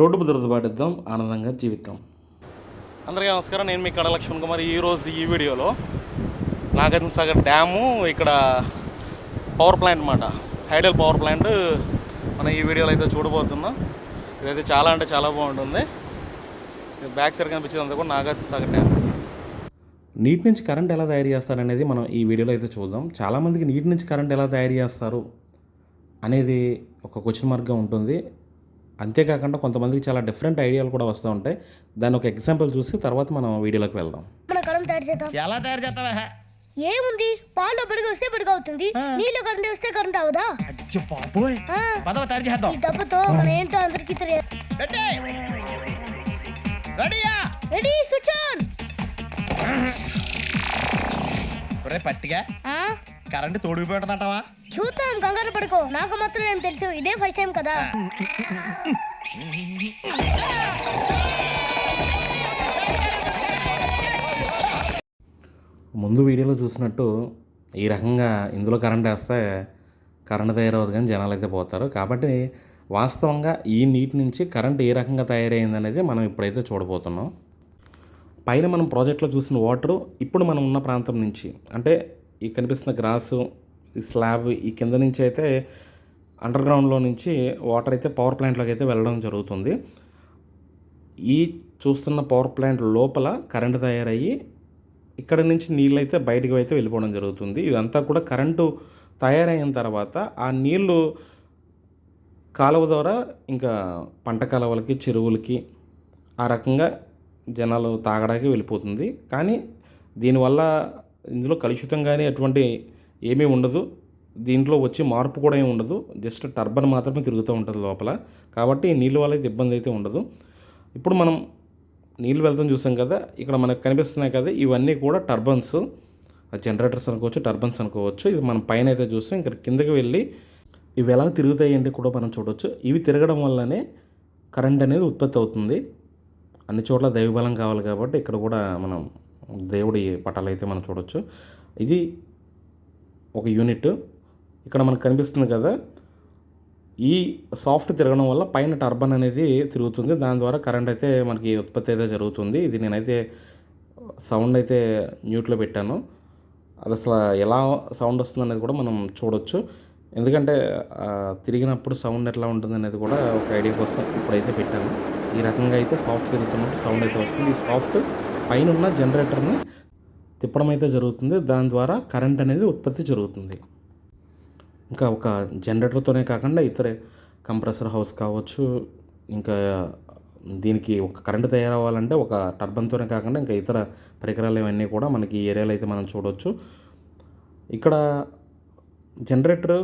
Road భద్రత పాటిద్దాం ఆనందంగా జీవితం అందరికీ నమస్కారం. నేను మీ కడ లక్ష్మణ్ కుమార్. ఈరోజు ఈ వీడియోలో నాగార్జున సాగర్ డ్యాము ఇక్కడ పవర్ ప్లాంట్ అన్నమాట. హైడల్ పవర్ ప్లాంట్ మనం ఈ వీడియోలో అయితే చూడబోతున్నాం. ఇదైతే చాలా అంటే చాలా బాగుంటుంది. బ్యాక్ సైడ్ కనిపించేది అంతా కూడా నాగార్జున సాగర్ డ్యామ్. నీటి నుంచి కరెంట్ ఎలా తయారు చేస్తారనేది మనం ఈ వీడియోలో అయితే చూద్దాం. చాలామందికి నీటి నుంచి కరెంట్ ఎలా తయారు చేస్తారు అనేది ఒక క్వశ్చన్ మార్క్గా ఉంటుంది. అంతేకాకుండా కొంతమందికి చాలా డిఫరెంట్ ఐడియాలు కూడా వస్తూ ఉంటాయి. దాన్ని ఒక ఎగ్జాంపుల్ చూసి తర్వాత మనం వీడియోలోకి వెళ్దాం. మన కరెంట్ తయారు చేద్దాం. ఎలా తయారు చేస్తావా? ఏముంది? పాలు పెరుగు వస్తే పెరుగు అవుతుంది. నీళ్ళు కరెంట్ వస్తే కరెంట్ అవుదా? అచ్చి బాబోయ్. ఆ, పదవ తయారు చేద్దాం. ఈ దెబ్బతో మన ఏంటో అందరికి తెలియదు. రెడీ రెడీయా? Ready switch on. ఒరే పట్టిగా. ఆ, కరెంట్ తోడిపోయి ఉంటుందంటావా? చూద్దాం కంగారు పడుకో. నాకు మాత్రం ఏం తెలుసు. ఇదే ఫస్ట్ టైం కదా. ముందు వీడియోలో చూసినట్టు ఈ రకంగా ఇందులో కరెంట్ వేస్తే కరెంట్ తయారవుతుంది కానీ జనాలు అయితే పోతారు. కాబట్టి వాస్తవంగా ఈ నీటి నుంచి కరెంట్ ఏ రకంగా తయారైంది అనేది మనం ఇప్పుడైతే చూడబోతున్నాం. పైన మనం ప్రాజెక్ట్లో చూసిన వాటరు ఇప్పుడు మనం ఉన్న ప్రాంతం నుంచి అంటే ఈ కనిపిస్తున్న గ్రాసు ఈ స్లాబ్ ఈ కింద నుంచి అయితే అండర్ గ్రౌండ్లో నుంచి వాటర్ అయితే పవర్ ప్లాంట్లోకి అయితే వెళ్ళడం జరుగుతుంది. ఈ చూస్తున్న పవర్ ప్లాంట్ లోపల కరెంటు తయారయ్యి ఇక్కడ నుంచి నీళ్ళు అయితే బయటకు అయితే వెళ్ళిపోవడం జరుగుతుంది. ఇదంతా కూడా కరెంటు తయారైన తర్వాత ఆ నీళ్ళు కాలువ ద్వారా ఇంకా పంట కాలువలకి చెరువులకి ఆ రకంగా జనాలు తాగడానికి వెళ్ళిపోతుంది. కానీ దీనివల్ల ఇందులో కలుషితం కానీ ఎటువంటి ఏమీ ఉండదు. దీంట్లో వచ్చే మార్పు కూడా ఏమి ఉండదు. జస్ట్ టర్బన్ మాత్రమే తిరుగుతూ ఉంటుంది లోపల. కాబట్టి నీళ్ళు వల్ల అయితే ఇబ్బంది అయితే ఉండదు. ఇప్పుడు మనం నీళ్ళు వెళ్తాం చూసాం కదా ఇక్కడ మనకు కనిపిస్తున్నాయి కదా ఇవన్నీ కూడా టర్బన్స్. జనరేటర్స్ అనుకోవచ్చు టర్బన్స్ అనుకోవచ్చు. ఇది మనం పైన అయితే చూస్తాం ఇక్కడ కిందకి వెళ్ళి ఇవి ఎలా తిరుగుతాయి అంటే కూడా మనం చూడవచ్చు ఇవి తిరగడం వల్లనే కరెంట్ అనేది ఉత్పత్తి అవుతుంది. అన్ని చోట్ల దైవబలం కావాలి కాబట్టి ఇక్కడ కూడా మనం దేవుడి పటాలు అయితే మనం చూడవచ్చు ఇది ఒక యూనిట్ ఇక్కడ మనకు కనిపిస్తుంది కదా ఈ సాఫ్ట్ తిరగడం వల్ల పైన టర్బన్ అనేది తిరుగుతుంది. దాని ద్వారా కరెంట్ అయితే మనకి ఉత్పత్తి అయితే జరుగుతుంది. ఇది నేనైతే సౌండ్ అయితే మ్యూట్లో పెట్టాను. అది అసలు ఎలా సౌండ్ వస్తుంది అనేది కూడా మనం చూడొచ్చు. ఎందుకంటే తిరిగినప్పుడు సౌండ్ ఎట్లా ఉంటుంది అనేది కూడా ఒక ఐడియా కోసం ఇప్పుడైతే పెట్టాను. ఈ రకంగా అయితే సాఫ్ట్ తిరుగుతున్నప్పుడు సౌండ్ అయితే వస్తుంది. ఈ సాఫ్ట్ పైన ఉన్న జనరేటర్ని తిప్పడం అయితే జరుగుతుంది. దాని ద్వారా కరెంట్ అనేది ఉత్పత్తి జరుగుతుంది. ఇంకా ఒక జనరేటర్తోనే కాకుండా ఇతర కంప్రెసర్ హౌస్ కావచ్చు ఇంకా దీనికి ఒక కరెంట్ తయారవ్వాలంటే ఒక టర్బన్తోనే కాకుండా ఇంకా ఇతర పరికరాలు ఇవన్నీ కూడా మనకి ఈ ఏరియాలో అయితే మనం చూడవచ్చు ఇక్కడ జనరేటర్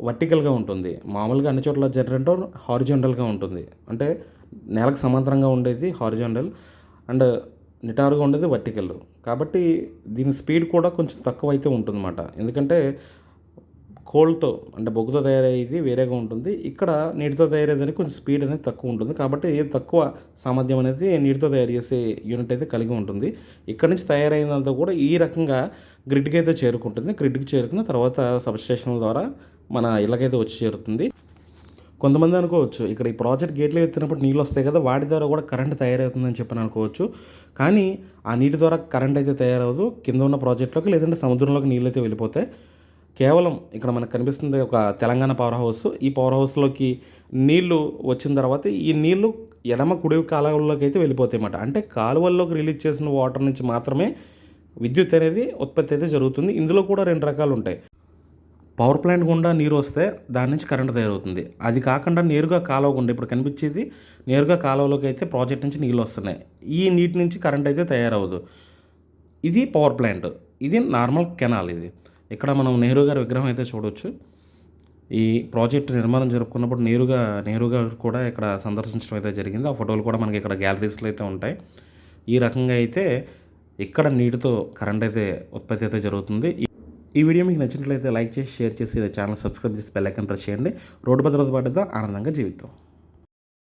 వర్టికల్గా ఉంటుంది. మామూలుగా అన్ని చోట్ల జనరేటర్ హారిజాంటల్గా ఉంటుంది. అంటే నేలకు సమాంతరంగా ఉండేది హారిజాంటల్. అండ్ నిటారుగా ఉండేది వర్టికల్. కాబట్టి దీని స్పీడ్ కూడా కొంచెం తక్కువ అయితే ఉంటుందన్నమాట. ఎందుకంటే కోల్తో అంటే బొగ్గుతో తయారయ్యేది వేరేగా ఉంటుంది. ఇక్కడ నీటితో తయారయ్యేదానికి కొంచెం స్పీడ్ అనేది తక్కువ ఉంటుంది. కాబట్టి తక్కువ సామర్థ్యం అనేది నీటితో తయారు చేసే యూనిట్ అయితే కలిగి ఉంటుంది. ఇక్కడ నుంచి తయారైనంతా కూడా ఈ రకంగా గ్రిడ్కి అయితే చేరుకుంటుంది. గ్రిడ్కి చేరుకున్న తర్వాత సబ్స్టేషన్ల ద్వారా మన ఇళ్ళకైతే వచ్చి చేరుతుంది. కొంతమంది అనుకోవచ్చు ఇక్కడ ఈ ప్రాజెక్ట్ గేట్లు ఎత్తినప్పుడు నీళ్ళు వస్తాయి కదా వాటి ద్వారా కూడా కరెంట్ తయారవుతుందని చెప్పని అనుకోవచ్చు. కానీ ఆ నీటి ద్వారా కరెంట్ అయితే తయారవదు కింద ఉన్న ప్రాజెక్టులోకి లేదంటే సముద్రంలోకి నీళ్ళు అయితే వెళ్ళిపోతాయి. కేవలం ఇక్కడ మనకు కనిపిస్తుంది ఒక తెలంగాణ పవర్ హౌస్ ఈ పవర్ హౌస్లోకి నీళ్ళు వచ్చిన తర్వాత ఈ నీళ్ళు ఎడమ కుడి కాలువల్లోకి అయితే వెళ్ళిపోతాయి అన్నమాట. అంటే కాలువల్లోకి రిలీజ్ చేసిన వాటర్ నుంచి మాత్రమే విద్యుత్ అనేది ఉత్పత్తి అయితే జరుగుతుంది. ఇందులో కూడా రెండు రకాలు ఉంటాయి. పవర్ ప్లాంట్ గుండా నీరు వస్తే దాని నుంచి కరెంట్ తయారవుతుంది. అది కాకుండా నేరుగా కాలువ గుండా ఇప్పుడు కనిపించేది నేరుగా కాలువలోకి అయితే ప్రాజెక్ట్ నుంచి నీళ్ళు వస్తున్నాయి. ఈ నీటి నుంచి కరెంట్ అయితే తయారవదు ఇది పవర్ ప్లాంట్. ఇది నార్మల్ కెనాల్ ఇది. ఇక్కడ మనం నెహ్రూ గారి విగ్రహం అయితే చూడవచ్చు ఈ ప్రాజెక్ట్ నిర్మాణం జరుపుకున్నప్పుడు నేరుగా నెహ్రూ గారు కూడా ఇక్కడ సందర్శించడం అయితే జరిగింది. ఆ ఫోటోలు కూడా మనకి ఇక్కడ గ్యాలరీస్లో అయితే ఉంటాయి. ఈ రకంగా అయితే ఇక్కడ నీటితో కరెంట్ అయితే ఉత్పత్తి అయితే జరుగుతుంది. ఈ వీడియో మీకు నచ్చినట్లయితే లైక్ చేసి షేర్ చేసి ఛానల్ సబ్స్క్రైబ్ చేసి బెల్ ఐకాన్ ప్రెస్ చేయండి. రోడ్డు భద్రత పడ్డదా ఆనందంగా జీవితం